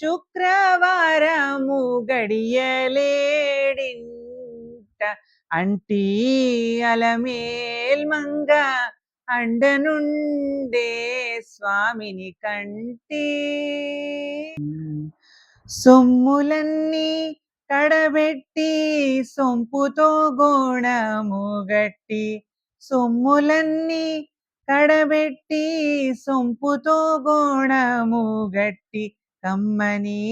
శుక్రవారము గడియలేడింట. అంటీ అలమేల్ మంగ అండనుండే స్వామిని కంటి. సొమ్ములన్నీ కడబెట్టి సొంపుతో గోణము గట్టి. సొమ్ములన్నీ కడబెట్టి సొంపుతో గోణము గట్టి. కమ్మని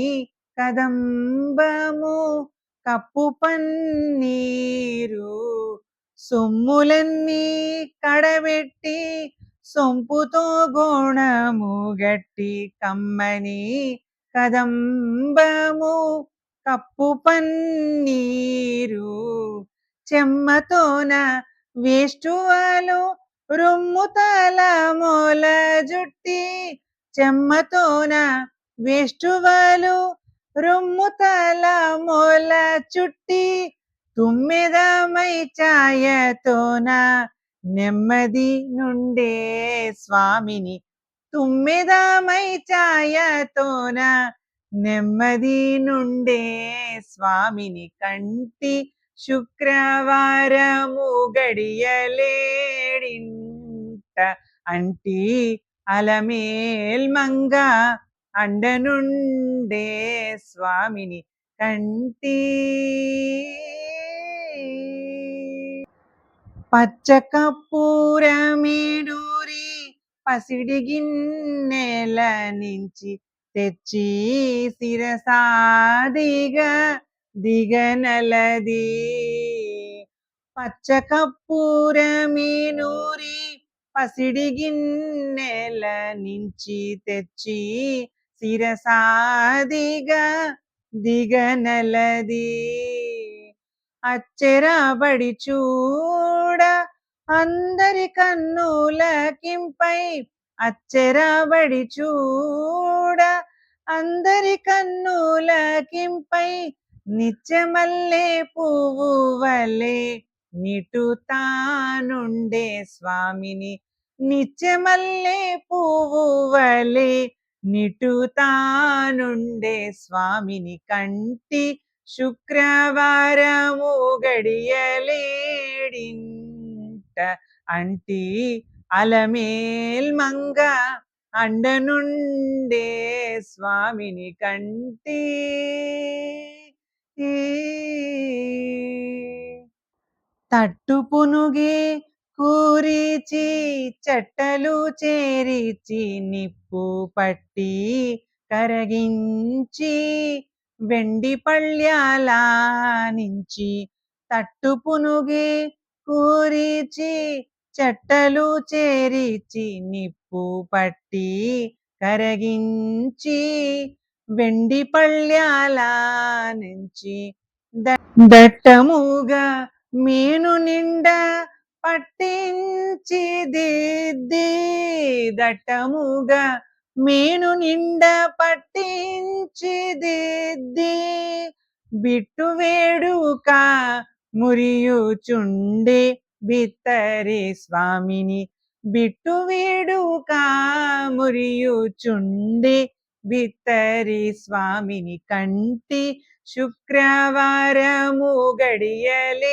కదంబము కప్పు పన్నీరు సొమ్ములన్నీ కడబెట్టి సొంపుతో గోణము గట్టి కమ్మని కదంబము కప్పు పన్నీరు చెమ్మతోన వేష్టువాలు రొమ్ము తల మొల జుట్టి చెమ్మతోన వేష్టువలు రొమ్ముతల మొల చుట్టి తుమ్మిదమై ఛాయతోన నెమ్మది నుండే స్వామిని తుమ్మిదమై ఛాయతోన నెమ్మది నుండే స్వామిని కంటి శుక్రవారము గడియలేడింట అంటి అలమేల్మంగా అండనుండే స్వామిని కంటి. పచ్చకప్పూరమేడూరి పసిడి గిన్నెల నుంచి తెచ్చి శిరసాదిగా దిగనలది పచ్చకప్పూరమేనూరి పసిడి గిన్నెల నుంచి తెచ్చి శిరసాదిగా దిగనలది అచ్చెరబడి చూడ అందరి కన్నులకింపై అచ్చెరబడి చూడ అందరి కన్నులకింపై నిత్యమల్లే పువ్వు వలే నిటుతానుండే స్వామిని నిత్యమల్లే పువ్వు వలే నిటుతానుండే స్వామిని కంటి శుక్రవారము గడియలేడింట. అంటి అలమేల్ మంగ అండనుండే స్వామిని కంటి. తట్టు పునుగే కూరిచి చెట్టలు చేరిచి నిప్పు పట్టి కరగించి వెండి పళ్ళ్యాల నుంచి తట్టు పునుగి కూరిచి చెట్టలు చేరిచి నిప్పు పట్టి కరగించి వెండి పళ్ళ్యాల నుంచి దట్టముగా మేను నిండా పట్టించి దట్టముగా మేను నిండా పట్టించి దిద్ది బిట్టు వేడుక మురియుచుండే బిత్తరి స్వామిని. బిట్టు వేడుక మురియుచుండే బిత్తరి స్వామిని కంటి శుక్రవారము గడియలేడింది